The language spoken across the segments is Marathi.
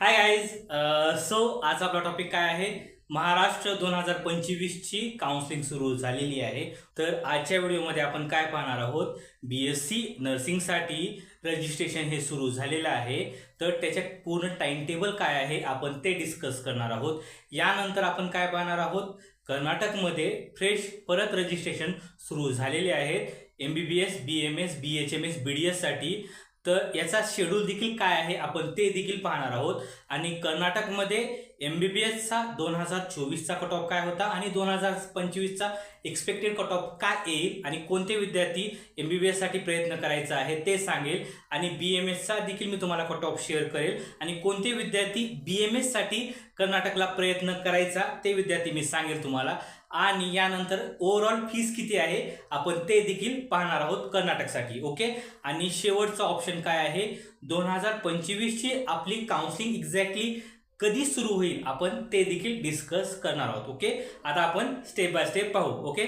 हाय गाईज सो आज आपला टॉपिक काय आहे? महाराष्ट्र दोन हजार पंचवीसची काउन्सिलिंग सुरू झालेली आहे. तर आजच्या व्हिडिओमध्ये आपण काय पाहणार आहोत? बी एस सी नर्सिंगसाठी रजिस्ट्रेशन हे सुरू झालेलं आहे. तर त्याच्यात पूर्ण टाइम टेबल काय आहे? आपण ते डिस्कस करणार आहोत. यानंतर आपण काय पाहणार आहोत? कर्नाटकमध्ये फ्रेश परत रजिस्ट्रेशन सुरू झालेले आहेत. M B B S B M S B H M S B D एससाठी तर याचा शेड्यूल देखील काय आहे? आपण ते देखील पाहणार आहोत. आणि कर्नाटकमध्ये एम बी बी एसचा दोन हजार चोवीसचा कट ऑफ काय होता? आणि दोन हजार पंचवीसचा एक्सपेक्टेड कट ऑफ काय येईल? आणि कोणते विद्यार्थी एम बी बी एससाठी प्रयत्न करायचा आहे ते सांगेल. आणि बी एम एसचा देखील मी तुम्हाला कट ऑफ शेअर करेल. आणि कोणते विद्यार्थी बी एम एससाठी कर्नाटकला प्रयत्न करायचा ते विद्यार्थी मी सांगेल तुम्हाला. आणि यानंतर ओव्हरऑल फीस किती आहे आपण ते देखील पाहणार आहोत कर्नाटकसाठी ओके आणि शेवटचा ऑप्शन काय आहे दोन हजार पंचवीसची आपली काउन्सिलिंग एक्झॅक्टली कधी सुरू होईल आपण ते देखील डिस्कस करणार आहोत ओके आता आपण स्टेप बाय स्टेप पाहू ओके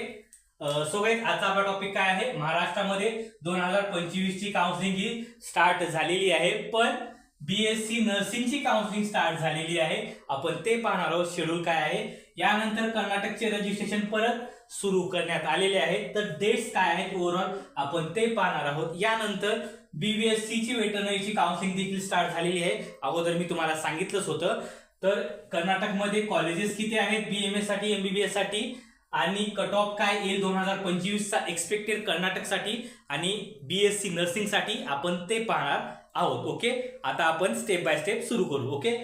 सो गाईज आजचा आपला टॉपिक काय आहे महाराष्ट्रामध्ये दोन हजार पंचवीसची काउन्सिलिंग ही स्टार्ट झालेली आहे पण बी एस सी नर्सिंगची काउन्सिलिंग स्टार्ट झालेली आहे. आपण ते पाहणार आहोत शेड्यूल काय आहे यानंतर कर्नाटकचे रजिस्ट्रेशन परत सुरू करण्यात आलेले आहे. तर डेट्स काय आहेत ओव्हरऑल आपण ते पाहणार आहोत. यानंतर बीबीएससी ची वेटनरीची काउन्सिलिंग देखील स्टार्ट झालेली आहे. अगोदर मी तुम्हाला सांगितलंच होतं. तर कर्नाटकमध्ये कॉलेजेस किती आहेत? बीएमएससाठी एमबीबीएससाठी आणि कट ऑफ काय येईल दोन हजार पंचवीसचा एक्सपेक्टेड कर्नाटकसाठी आणि बीएससी नर्सिंगसाठी आपण ते पाहणार आहोत. ओके आता आपण स्टेप बाय स्टेप सुरू करू. ओके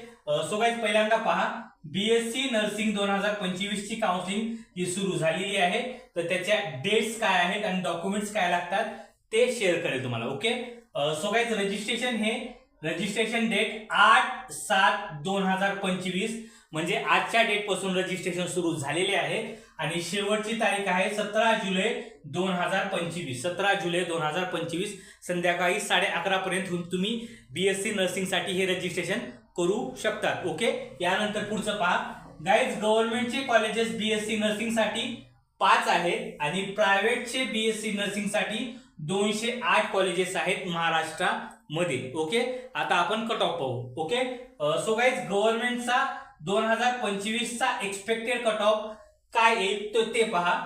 सो गाईज पहिल्यांदा पहा. बीएससी नर्सिंग दोन हजार पंचवीस ची काउन्सिलिंग ही सुरू झालेली आहे. तर त्याच्या डेट्स काय आहेत आणि डॉक्युमेंट्स काय लागतात ते शेअर करेल तुम्हाला ओके सो गाईज रजिस्ट्रेशन हे रजिस्ट्रेशन डेट आठ सात दोन हजार पंचवीस म्हणजे आजच्या डेटपासून रजिस्ट्रेशन सुरू झालेले आहे. आणि शेवटची तारीख आहे सतरा जुलै दोन हजार पंचवीस. सतरा जुलै दोन हजार पंचवीस संध्याकाळी साडे अकरा पर्यंत तुम्ही बीएससी नर्सिंगसाठी हे रजिस्ट्रेशन करू शकतात. ओके यानंतर पुढचं पहा. गाईज गव्हर्नमेंटचे कॉलेजेस बीएससी नर्सिंगसाठी पाच आहेत आणि प्रायव्हेटचे बीएससी नर्सिंगसाठी दोनशे आठ कॉलेजेस आहेत महाराष्ट्रामध्ये. ओके आता आपण कट ऑफ पाहू. ओके सो गाईज गव्हर्नमेंटचा दोन हजार पंचवीसचा एक्सपेक्टेड कट ऑफ काय येईल? तर ते पहा.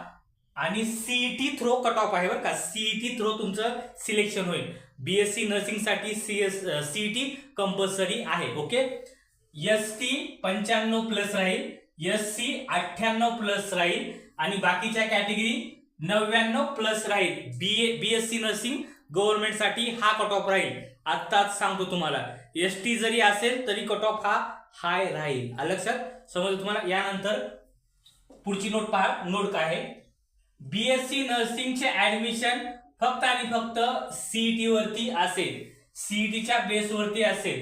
आणि सीईटी थ्रो कट ऑफ आहे बरं का. सीईटी थ्रो तुमचं सिलेक्शन होईल. बीएससी नर्सिंगसाठी सी एस सीईटी कंपल्सरी आहे ओके एस टी पंच्याण्णव प्लस राहील एस सी अठ्ठ्याण्णव प्लस राहील आणि बाकीच्या कॅटेगरी नव्याण्णव प्लस राहील. बी ए बीएससी नर्सिंग गव्हर्नमेंटसाठी हा कट ऑफ राहील. आत्ताच सांगतो तुम्हाला. एस टी जरी असेल तरी कट ऑफ हा हाय राहील. लक्षात? समजलं तुम्हाला? यानंतर पुढची नोट पहा. नोट काय आहे? बीएससी नर्सिंगचे ऍडमिशन फक्त आणि फक्त सीईटी वरती असेल. सीईटीच्या बेसवरती असेल.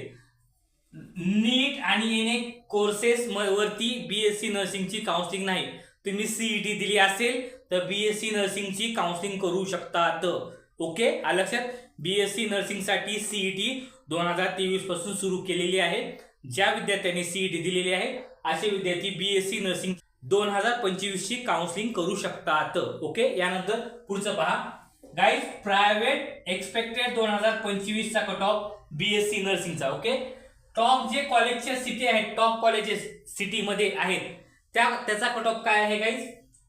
नीट आणि एने कोर्सेस वरती बीएससी नर्सिंगची काउन्सिलिंग नाही. तुम्ही सीईटी दिली असेल तर बीएससी नर्सिंगची काउन्सिलिंग करू शकतात. ओके आलं लक्षात? बीएससी नर्सिंगसाठी सीईटी दोन हजार तेवीसपासून सुरू केलेली आहे. ज्या विद्यार्थ्यांनी सीईटी दिलेली आहे असे विद्यार्थी बीएससी नर्सिंग दोन हजार पंचवीसची काउन्सिलिंग करू शकतात. ओके यानंतर पुढचं पहा. गाईज प्रायव्हेट एक्सपेक्टेड दोन हजार पंचवीसचा कट ऑफ बीएससी नर्सिंगचा ओके टॉप जे कॉलेजच्या सिटी आहेत टॉप कॉलेजेस सिटीमध्ये आहेत त्या त्याचा कट ऑफ काय आहे गाईज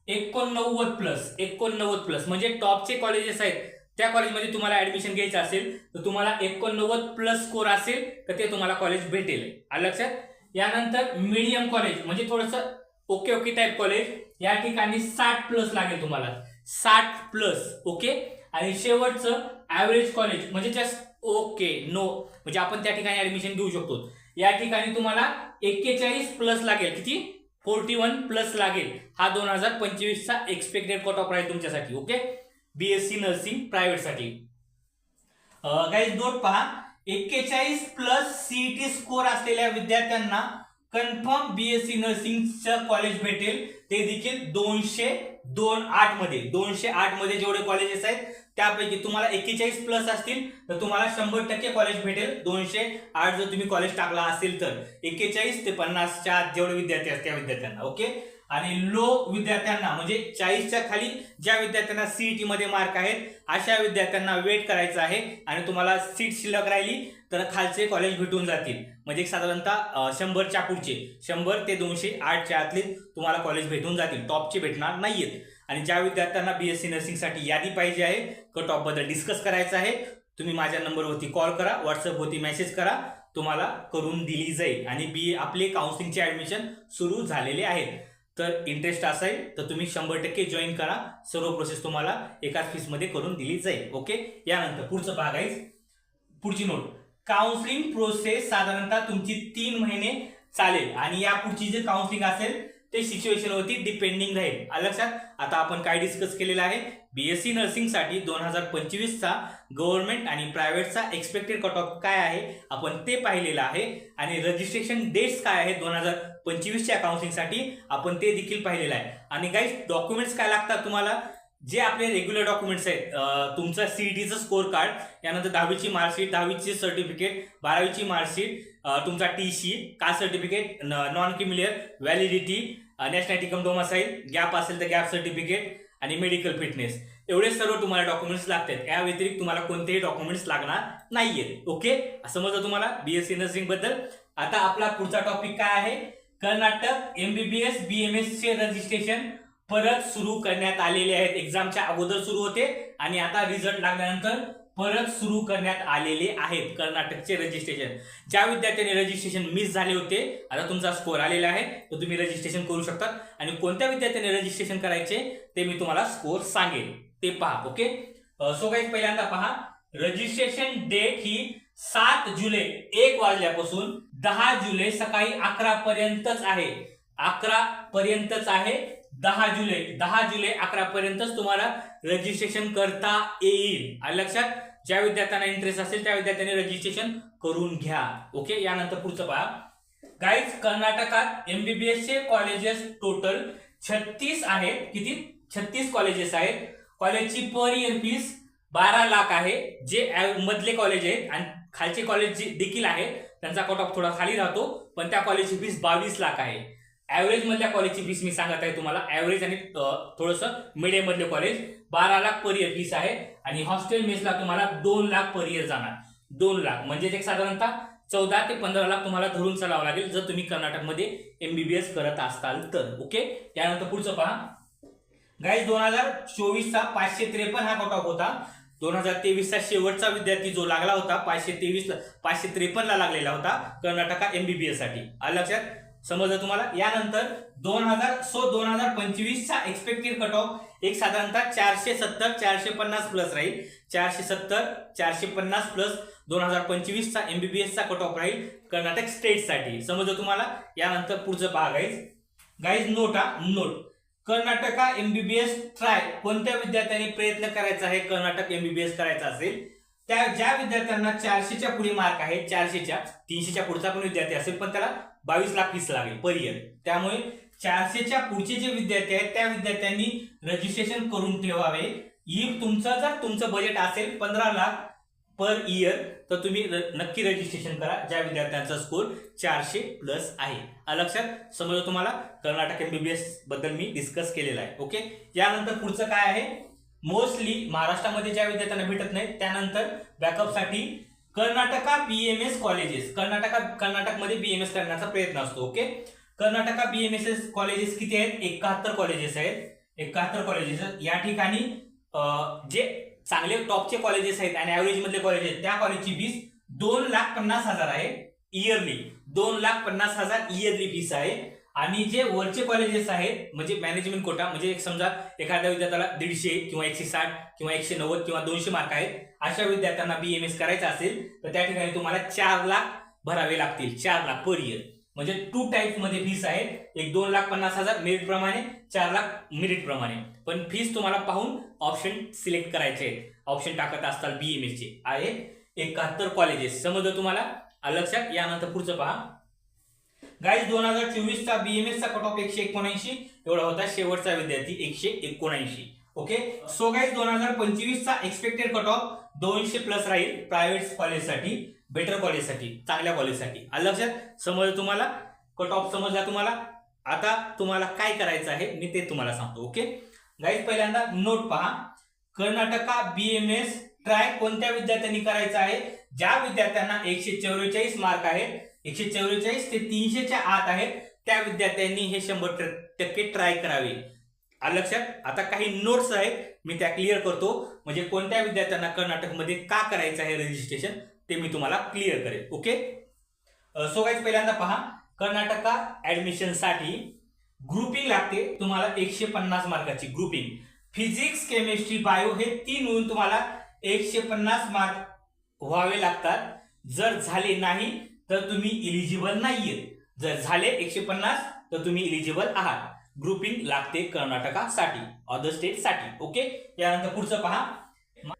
एकोणनव्वद प्लस एकोणनव्वद प्लस म्हणजे टॉपचे कॉलेजेस आहेत त्या कॉलेजमध्ये तुम्हाला ऍडमिशन घ्यायचं असेल तर तुम्हाला एकोणनव्वद प्लस स्कोर असेल तर ते तुम्हाला कॉलेज भेटेल. आलं लक्षात? यानंतर मीडियम कॉलेज म्हणजे थोडंसं ओके ओके टाईप कॉलेज या ठिकाणी साठ प्लस लागेल तुम्हाला. साठ प्लस ओके आणि शेवटचं ऍव्हरेज कॉलेज म्हणजे जस्ट ओके नो म्हणजे आपण त्या ठिकाणी ऍडमिशन घेऊ शकतो. या ठिकाणी तुम्हाला एक्केचाळीस प्लस लागेल. किती? फोर्टी वन प्लस लागेल. हा दोन हजार पंचवीसचा एक्सपेक्टेड कट ऑफ राहील तुमच्यासाठी ओके बीएससी नर्सिंग प्रायव्हेटसाठी गाईज नोट पहा. एक्केचाळीस प्लस सीईटी स्कोर असलेल्या विद्यार्थ्यांना कन्फर्म बीएससी नर्सिंगचं कॉलेज भेटेल. ते देखील दोनशे दोन आठमध्ये दोनशे आठमध्ये जेवढे कॉलेजेस आहेत त्यापैकी तुम्हाला एक्केचाळीस प्लस असतील तर तुम्हाला शंभर टक्के कॉलेज भेटेल. दोनशे आठ जर तुम्ही कॉलेज टाकला असेल तर. एक्केचाळीस ते पन्नासच्या आत जेवढे विद्यार्थी असतील त्या विद्यार्थ्यांना ओके आणि लो विद्यार्थ्यांना म्हणजे चाळीसच्या खाली ज्या विद्यार्थ्यांना सीईटी मध्ये मार्क आहेत अशा विद्यार्थ्यांना वेट करायचं आहे. आणि तुम्हाला सीट शिल्लक राहिली. तर खालचे कॉलेज भेटून जातील. म्हणजे साधारणतः शंभर शंभरच्या पुढचे. शंभर ते दोनशे आठच्या आतले तुम्हाला कॉलेज भेटून जातील. टॉपचे भेटणार नाहीयेत. आणि ज्या विद्यार्थ्यांना बीएससी नर्सिंगसाठी यादी पाहिजे आहे कट ऑफबद्दल डिस्कस करायचं आहे तुम्ही माझ्या नंबरवरती कॉल करा व्हॉट्सअपवरती मेसेज करा तुम्हाला करून दिली जाईल. आणि बी आपले काउन्सिलिंगचे ॲडमिशन सुरू झालेले आहेत. तर इंटरेस्ट असेल तर तुम्ही शंभर टक्के जॉईन करा. सर्व प्रोसेस तुम्हाला एकाच फीसमध्ये करून दिली जाईल. ओके यानंतर पुढचं भाग आहे. पुढची नोट काउन्सिलिंग प्रोसेस साधारणतः तुमची तीन महिने चालेल. आणि या पुढची जे काउन्सिलिंग असेल ते सिच्युएशनवरती डिपेंडिंग राहील. लक्षात? आता आपण काय डिस्कस केलेलं आहे? बीएससी नर्सिंगसाठी दोन हजार पंचवीसचा गव्हर्नमेंट आणि प्रायव्हेटचा एक्सपेक्टेड कट ऑफ काय आहे? आपण ते पाहिलेलं आहे. आणि रजिस्ट्रेशन डेट्स काय आहे दोन हजार पंचवीसच्या काउन्सिलिंगसाठी आपण ते देखील पाहिलेलं आहे. आणि काही डॉक्युमेंट्स काय लागतात तुम्हाला? जे आपले रेग्युलर डॉक्युमेंट्स आहेत अं, तुमचं सीईटीचं स्कोर कार्ड यानंतर दहावीची मार्कशीट दहावीची सर्टिफिकेट बारावीची मार्कशीट तुमचा T C caste certificate non creamy layer validity nationality cum domicile gap असेल तर गॅप सर्टिफिकेट आणि मेडिकल फिटनेस एवढे सर्व तुम्हाला डॉक्युमेंट्स लागतात. या व्यतिरिक्त तुम्हाला कोणतेही डॉक्युमेंट्स लागणार नाहीयेत. ओके? समजलं तुम्हाला? बीएससी नर्सिंगबद्दल? आता आपला पुढचा टॉपिक काय आहे? कर्नाटक एमबीबीएस बीएमएस चे रजिस्ट्रेशन परत सुरू करण्यात आलेले आहेत. एक्झामच्या अगोदर सुरू होते आणि आता रिझल्ट लागल्यानंतर परत सुरू करण्यात आलेले आहेत कर्नाटकचे रजिस्ट्रेशन ज्या विद्यार्थ्यांनी रजिस्ट्रेशन मिस झाले होते आता तुमचा स्कोर आलेला आहे तो तुम्ही रजिस्ट्रेशन करू शकता आणि कोणत्या विद्यार्थ्यांनी रजिस्ट्रेशन करायचे ते मी तुम्हाला स्कोर सांगेन. ते पहा ओके सो काही पहिल्यांदा पहा. रजिस्ट्रेशन डेट ही सात जुलै एक वाजल्यापासून दहा जुलै सकाळी अकरा पर्यंतच आहे. अकरा पर्यंतच आहे. दहा जुलै दहा जुलै अकरा पर्यंतच तुम्हाला रजिस्ट्रेशन करता येईल. आणि लक्षात ज्या विद्यार्थ्यांना इंटरेस्ट असेल त्या विद्यार्थ्यांनी रजिस्ट्रेशन करून घ्या. ओके यानंतर पुढचं पहा. गाईज कर्नाटकात एमबीबीएस चे कॉलेजेस टोटल छत्तीस आहेत. किती? छत्तीस कॉलेजेस आहेत. कॉलेजची पर इयर फीस बारा लाख आहे. जे मधले कॉलेज आहेत आणि खालचे कॉलेज जे देखील आहेत त्यांचा कट ऑफ थोडा खाली राहतो. पण त्या कॉलेजची फीस बावीस लाख आहे. ॲव्हरेज मधल्या कॉलेजची फीस मी सांगत आहे तुम्हाला. ॲव्हरेज आणि थोडंसं मिडियम मधले कॉलेज बारा लाख पर इयर फीस आहे. आणि हॉस्टेल मेसला तुम्हाला दोन लाख पर इयर जाणार. दोन लाख. म्हणजे एक साधारणतः चौदा ते पंधरा लाख तुम्हाला धरून चालावं लागेल जर तुम्ही कर्नाटकमध्ये एमबीबीएस करत असाल तर. ओके त्यानंतर पुढचं पहा. गाईज दोन हजार चोवीसचा पाचशे त्रेपन्न हा कट ऑफ होता. दोन हजार तेवीसचा शेवटचा विद्यार्थी जो लागला होता पाचशे तेवीस पाचशे त्रेपन्नला लागलेला होता कर्नाटका एमबीबीएससाठी. लक्षात? समजलं तुम्हाला? यानंतर दोन हजार सो दोन हजार पंचवीसचा एक्सपेक्टेड कट ऑफ एक साधारणतः चारशे सत्तर चारशे पन्नास प्लस राहील. चारशे सत्तर चारशे पन्नास प्लस दोन हजार पंचवीसचा एमबीबीएसचा कट ऑफ राहील कर्नाटक स्टेटसाठी समजलं तुम्हाला? यानंतर पुढचं पहा गाईज गाईज नोट हा नोट कर्नाटका एमबीबीएस ट्राय कोणत्या विद्यार्थ्यांनी प्रयत्न करायचा आहे? कर्नाटक एमबीबीएस करायचा असेल. त्या ज्या विद्यार्थ्यांना चारशेच्या पुढे मार्क आहेत चारशेच्या तीनशेच्या पुढचा पण विद्यार्थी असेल पण त्याला बावीस लाख फीस लागेल पर इयर त्यामुळे चारशेच्या पुढचे जे विद्यार्थी आहेत त्या विद्यार्थ्यांनी रजिस्ट्रेशन करून ठेवावे. ही तुमचं जर तुमचं बजेट असेल पंधरा लाख पर इयर तर तुम्ही र- नक्की रजिस्ट्रेशन करा ज्या विद्यार्थ्यांचा स्कोर चारशे प्लस आहे. लक्षात? समजा तुम्हाला? कर्नाटक एमबीबीएसबद्दल मी डिस्कस केलेला आहे. ओके यानंतर पुढचं काय आहे? मोस्टली महाराष्ट्रामध्ये ज्या विद्यार्थ्यांना भेटत नाही त्यानंतर बॅकअपसाठी कर्नाटका बीएमएस कॉलेजेस कर्नाटका कर्नाटकमध्ये बीएमएस करण्याचा प्रयत्न असतो ओके कर्नाटका बीएमएस कॉलेजेस किती आहेत? एकाहत्तर कॉलेजेस आहेत. एकाहत्तर कॉलेजेस या ठिकाणी जे चांगले टॉपचे कॉलेजेस आहेत आणि ऍव्हरेज मधले कॉलेज आहेत त्या कॉलेजची फीस दोन लाख पन्नास हजार आहे इयरली दोन लाख पन्नास हजार इयरली फीस आहे. आणि जे वरचे कॉलेजेस आहेत म्हणजे मॅनेजमेंट कोटा म्हणजे एक समजा एखाद्या विद्यार्थ्याला दीडशे किंवा एकशे साठ किंवा एकशे नव्वद किंवा दोनशे मार्क आहेत अशा विद्यार्थ्यांना बीएमएस करायचं असेल तर त्या ठिकाणी तुम्हाला चार लाख भरावे लागतील चार लाख पर इयर म्हणजे टू टाईपमध्ये फीस आहे एक दोन लाख पन्नास हजार मेरिट प्रमाणे चार लाख मेरिट प्रमाणे. पण फीस तुम्हाला पाहून ऑप्शन सिलेक्ट करायचे आहेत. ऑप्शन टाकत असताल बीएमएस चे. आहे एकाहत्तर कॉलेजेस समजलं तुम्हाला? लक्षात? यानंतर पुढचं पहा. गाईज दोन हजार चोवीस चा बीएमएस चा कट ऑफ एकशे एकोणऐंशी एवढा होता शेवटचा विद्यार्थी एकशे एकोणऐंशी. ओके सो गाईज दोन हजार पंचवीस चा एक्सपेक्टेड कट ऑफ दोनशे प्लस राहील प्रायव्हेट कॉलेजसाठी बेटर कॉलेजसाठी चांगल्या कॉलेजसाठी आलं लक्षात? समजलं तुम्हाला? कट ऑफ समजला तुम्हाला? आता तुम्हाला काय करायचं आहे मी ते तुम्हाला सांगतो. ओके गाईज पहिल्यांदा नोट पहा. कर्नाटका बीएमएस ट्राय कोणत्या विद्यार्थ्यांनी करायचा आहे? ज्या विद्यार्थ्यांना एकशे चौवेचाळीस मार्क आहेत एकशे चौवेचाळीस ते तीनशेच्या आत आहेत त्या विद्यार्थ्यांनी हे शंभर टक्के ट्राय करावे. लक्षात? आता काही नोट्स आहेत. मी त्या क्लिअर करतो. म्हणजे कोणत्या विद्यार्थ्यांना कर्नाटकमध्ये का करायचं आहे रजिस्ट्रेशन ते मी तुम्हाला क्लिअर करेल ओके सो गाईज पहिल्यांदा पहा. कर्नाटका ऍडमिशनसाठी ग्रुपिंग लागते. तुम्हाला एकशे पन्नास मार्काची ग्रुपिंग फिजिक्स केमिस्ट्री बायो हे तीन मिळून तुम्हाला एकशे पन्नास मार्क व्हावे लागतात. जर झाले नाही तर तुम्ही इलिजिबल नाहीये जर झाले एकशे पन्नास तर तुम्ही इलिजिबल आहात. ग्रुपिंग लागते कर्नाटकासाठी अदर स्टेटसाठी ओके यानंतर पुढचं पहा.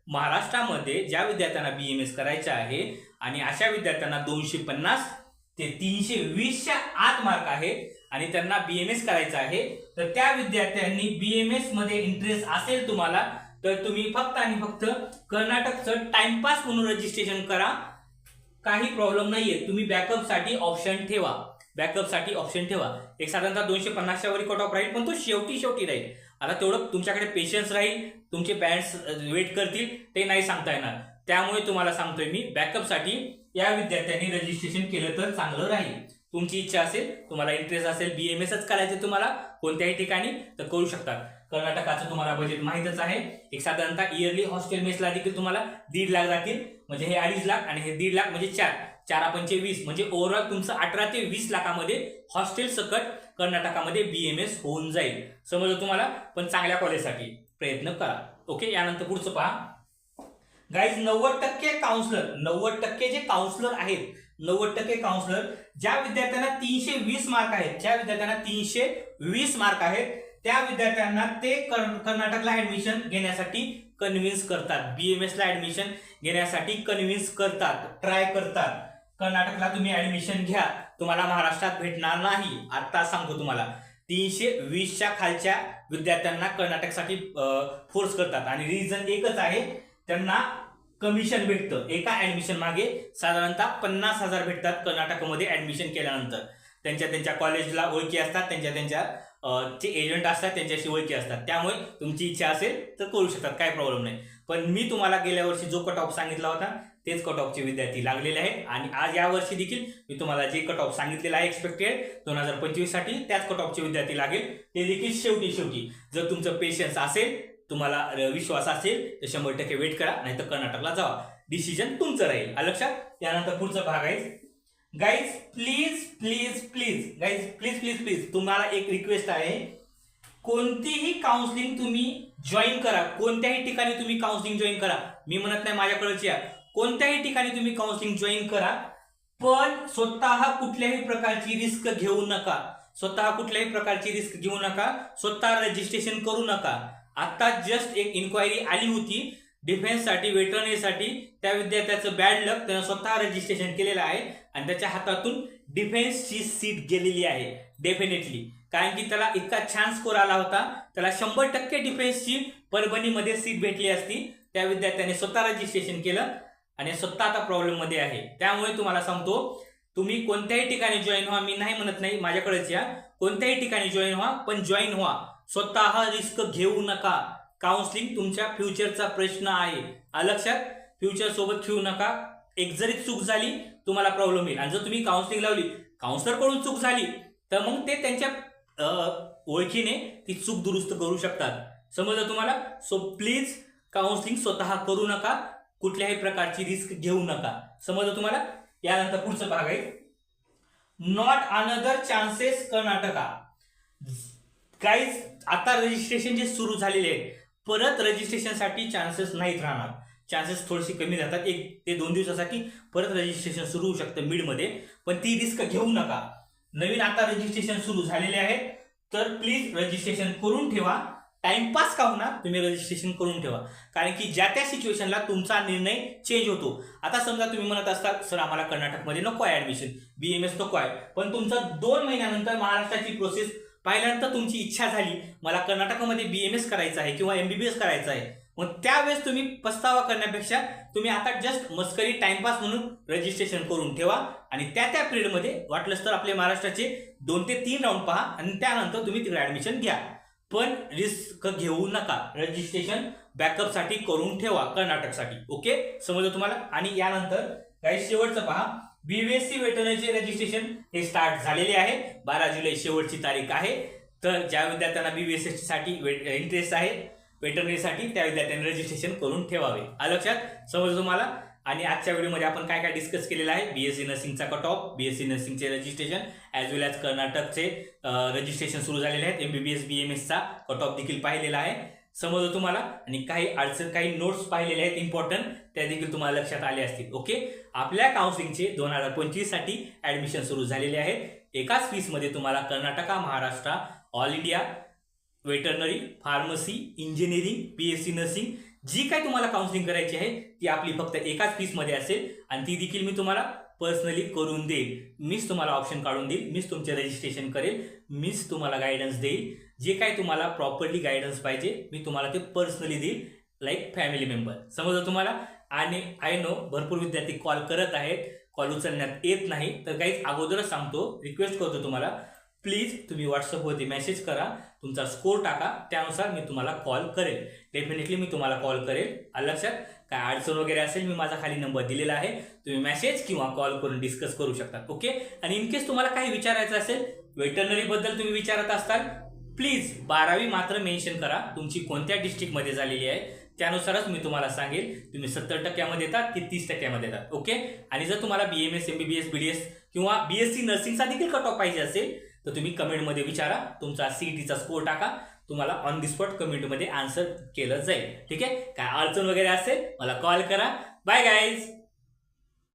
महाराष्ट्रामध्ये ज्या विद्यार्थ्यांना बी एम एस करायचं आहे आणि अशा विद्यार्थ्यांना दोनशे पन्नास ते तीनशे वीसच्या आत मार्क आहे आणि त्यांना बी एम एस करायचं आहे तर त्या विद्यार्थ्यांनी बी एम एसमध्ये इंटरेस्ट असेल तुम्हाला तर तुम्ही फक्त आणि फक्त कर्नाटकचं टाइमपास म्हणून रजिस्ट्रेशन करा. काही प्रॉब्लेम नाहीये तुम्ही बॅकअपसाठी ऑप्शन ठेवा. बॅकअपसाठी ऑप्शन ठेवा. एक साधारणतः दोनशे पन्नासच्या वरी कट ऑफ राहील पण तो शेवटी शेवटी राहील. आता तेवढं तुमच्याकडे पेशन्स राहील तुमचे पॅरेंट्स वेट करतील ते नाही सांगता येणार. त्यामुळे तुम्हाला सांगतोय मी बॅकअपसाठी या विद्यार्थ्यांनी रजिस्ट्रेशन केलं तर चांगलं राहील. तुमची इच्छा असेल तुम्हाला इंटरेस्ट असेल बी एम एसच करायचे तुम्हाला कोणत्याही ठिकाणी तर करू शकतात कर्नाटकाचं तुम्हाला बजेट माहीतच आहे. एक साधारणतः इयरली हॉस्टेल मेसला देखील तुम्हाला दीड लाख जातील. म्हणजे हे अडीच लाख आणि हे दीड लाख म्हणजे चार. चारा पंचे वीस. म्हणजे ओव्हरऑल तुमचं अठरा ते वीस लाखामध्ये हॉस्टेल सकट कर्नाटकामध्ये बीएमएस होऊन जाईल. समजलं तुम्हाला? पण चांगल्या कॉलेजसाठी प्रयत्न करा. ओके यानंतर पुढचं पहा. गाईज नव्वद टक्के काउन्सलर नव्वद टक्के जे काउन्सलर आहेत नव्वद टक्के काउन्सलर ज्या विद्यार्थ्यांना तीनशे वीस मार्क आहेत ज्या विद्यार्थ्यांना तीनशे वीस मार्क आहेत त्या विद्यार्थ्यांना ते कर्नाटकला ऍडमिशन घेण्यासाठी कन्व्हिन्स करतात. बीएमएस ला ऍडमिशन घेण्यासाठी कन्व्हिन्स करतात ट्राय करतात. कर्नाटकला तुम्ही ऍडमिशन घ्या. तुम्हाला महाराष्ट्रात भेटणार नाही. आता सांगतो तुम्हाला. तीनशे वीसच्या खालच्या विद्यार्थ्यांना कर्नाटकसाठी फोर्स करतात. आणि रिझन एकच आहे त्यांना कमिशन भेटतं. एका ऍडमिशन मागे साधारणतः पन्नास हजार भेटतात कर्नाटकमध्ये ऍडमिशन केल्यानंतर. त्यांच्या त्यांच्या कॉलेजला ओळखी असतात त्यांच्या त्यांच्या जे एजंट असतात त्यांच्याशी ओळखी असतात. त्यामुळे तुमची इच्छा असेल तर करू शकतात. काय प्रॉब्लेम नाही. पण मी तुम्हाला गेल्या वर्षी जो कट ऑफ सांगितला होता तेच कट ऑफचे विद्यार्थी लागलेले आहेत. आणि आज या वर्षी देखील मी तुम्हाला जे कट ऑफ सांगितलेला आहे एक्सपेक्टेड दोन हजार पंचवीससाठी त्याच कट ऑफचे विद्यार्थी लागेल. ते देखील शेवटी शेवटी. जर तुमचं पेशन्स असेल तुम्हाला विश्वास असेल तर शंभर टक्के वेट करा नाही तर कर्नाटकला जावा. डिसिजन तुमचं राहील. लक्षात त्यानंतर पुढचा भाग आहे. Guys please please please guys please please please तुम्हाला एक रिक्वेस्ट आहे. कोणतीही काउन्सिलिंग तुम्ही जॉईन करा. कोणत्याही ठिकाणी तुम्ही काउन्सिलिंग जॉईन करा. मी म्हणत नाही माझ्याकडची या कोणत्याही ठिकाणी तुम्ही काउन्सिलिंग जॉईन करा पण स्वतः कुठल्याही प्रकारची रिस्क घेऊ नका. स्वतः कुठल्याही प्रकारची रिस्क घेऊ नका. स्वतः रजिस्ट्रेशन करू नका. आता जस्ट एक इन्क्वायरी आली होती. डिफेन्ससाठी वेटरनरीसाठी त्या विद्यार्थ्याचं बॅड लक त्यानं स्वतः रजिस्ट्रेशन केलेलं आहे. आणि त्याच्या हातातून डिफेन्सची सीट गेलेली आहे. डेफिनेटली कारण की त्याला इतका छान स्कोर आला होता. त्याला शंभर टक्के डिफेन्सची परभणीमध्ये सीट भेटली असती. त्या विद्यार्थ्याने स्वतः रजिस्ट्रेशन केलं आणि स्वतः आता प्रॉब्लेममध्ये आहे. त्यामुळे तुम्हाला सांगतो तुम्ही कोणत्याही ठिकाणी जॉईन व्हा मी नाही म्हणत नाही माझ्याकडेच या. कोणत्याही ठिकाणी जॉईन व्हा पण जॉईन व्हा. स्वतः रिस्क घेऊ नका. काउन्सिलिंग तुमच्या फ्युचरचा प्रश्न आहे. अलक्षात लक्षात? फ्युचर सोबत खेळू नका. एक जरी चूक झाली तुम्हाला प्रॉब्लेम येईल. आणि जर तुम्ही काउन्सिलिंग लावली काउन्सलरकडून चूक झाली तर मग ते त्यांच्या ओळखीने ती चूक दुरुस्त करू शकतात. समजलं तुम्हाला? सो प्लीज काउन्सिलिंग स्वतः करू नका. कुठल्याही प्रकारची रिस्क घेऊ नका. समजलं तुम्हाला? यानंतर पुढचं भाग आहे. Not another chances Karnataka. काहीच आता रजिस्ट्रेशन जे सुरू झालेले आहे परत रजिस्ट्रेशनसाठी चान्सेस नाहीत राहणार. चान्सेस थोडेसे कमी राहतात एक ते दोन दिवसासाठी परत रजिस्ट्रेशन सुरू होऊ शकतं मिडमध्ये पण ती रिस्क घेऊ नका. नवीन आता रजिस्ट्रेशन सुरू झालेले आहे तर प्लीज रजिस्ट्रेशन करून ठेवा. टाइमपास का होणार? तुम्ही रजिस्ट्रेशन करून ठेवा. कारण की ज्या त्या सिच्युएशनला तुमचा निर्णय चेंज होतो. आता समजा तुम्ही म्हणत असता सर आम्हाला कर्नाटकमध्ये नको आहे ॲडमिशन बी एम एस नको आहे. पण तुमचं दोन महिन्यानंतर महाराष्ट्राची प्रोसेस पाहिल्यानंतर तुमची इच्छा झाली मला कर्नाटकामध्ये बीएमएस करायचं आहे किंवा एमबीबीएस करायचं आहे मग त्यावेळेस तुम्ही पस्तावा करण्यापेक्षा तुम्ही आता जस्ट मस्करी टाइमपास म्हणून रजिस्ट्रेशन करून ठेवा आणि त्या त्या पिरियडमध्ये वाटलंच तर आपले महाराष्ट्राचे दोन ते तीन राऊंड पहा आणि त्यानंतर तुम्ही तिकडे ऍडमिशन घ्या. पण रिस्क घेऊ नका. रजिस्ट्रेशन बॅकअपसाठी करून ठेवा कर्नाटकसाठी. ओके समजलं तुम्हाला? आणि यानंतर काही शेवटचं पहा. बीबीएससी वेटरनरीचे रजिस्ट्रेशन हे स्टार्ट झालेले आहे. बारा जुलै शेवटची तारीख आहे. तर ज्या विद्यार्थ्यांना बीबीएससी साठी इंटरेस्ट आहे वेटरनरीसाठी त्या विद्यार्थ्यांनी रजिस्ट्रेशन करून ठेवावे. आलं लक्षात? समजलं तुम्हाला? आणि आजच्या व्हिडिओमध्ये आपण काय काय डिस्कस केलेलं आहे? बीएससी नर्सिंगचा कट ऑफ बीएससी नर्सिंगचे रजिस्ट्रेशन ॲज वेल ॲज कर्नाटकचे रजिस्ट्रेशन सुरू झालेले आहेत. एमबीबीएस बी एम एसचा कट ऑफ देखील पाहिलेला आहे. समजलं तुम्हाला? आणि काही अडचण काही नोट्स पाहिलेले आहेत इम्पॉर्टंट त्या देखील तुम्हाला लक्षात आले असतील. ओके आपल्या काउन्सिलिंगचे दोन हजार पंचवीससाठी ॲडमिशन ऍडमिशन सुरू झालेले आहेत. एकाच फीसमध्ये तुम्हाला Karnataka Maharashtra all India veterinary pharmacy engineering P S C nursing जी काय तुम्हाला काउन्सिलिंग करायची आहे ती आपली फक्त एकाच फीसमध्ये असेल आणि ती देखील मी तुम्हाला पर्सनली करून देईल. मीच तुम्हाला ऑप्शन काढून देईल मीच तुमचे रजिस्ट्रेशन करेल मीच तुम्हाला गायडन्स देईल. जे काय तुम्हाला प्रॉपरली गायडन्स पाहिजे मी तुम्हाला ते पर्सनली देईल लाईक फॅमिली मेंबर समजलं तुम्हाला? आणि आय नो भरपूर विद्यार्थी कॉल करत आहेत कॉल उचलण्यात येत नाही. तर काहीच अगोदरच सांगतो रिक्वेस्ट करतो तुम्हाला प्लीज तुम्ही व्हॉट्सअपवरती मेसेज करा तुमचा स्कोर टाका त्यानुसार मी तुम्हाला कॉल करेल. डेफिनेटली मी तुम्हाला कॉल करेल. आलं लक्षात काय अडचण वगैरे असेल मी माझा खाली नंबर दिलेला आहे. तुम्ही मेसेज किंवा कॉल करून डिस्कस करू शकता. ओके आणि इन केस तुम्हाला काही विचारायचं असेल वेटरनरीबद्दल तुम्ही विचारत असताल प्लीज बारावी मात्र मेन्शन करा. तुमची कोणत्या डिस्ट्रिक्टमध्ये झालेली आहे त्यानुसारच मी तुम्हाला सांगेल. तुम्ही सत्तर टक्क्यामध्ये येतात की तीस टक्क्यामध्ये येतात. ओके आणि जर तुम्हाला B M S M B B S B D S किंवा बी एस सी नर्सिंगचा देखील कट ऑफ पाहिजे असेल तर तुम्ही कमेंटमध्ये विचारा. तुमचा सी टीचा स्कोर टाका. तुम्हाला ऑन दी स्पॉट कमेंटमध्ये आन्सर केलं जाईल. ठीक आहे? काय अडचण वगैरे असेल मला कॉल करा. Bye guys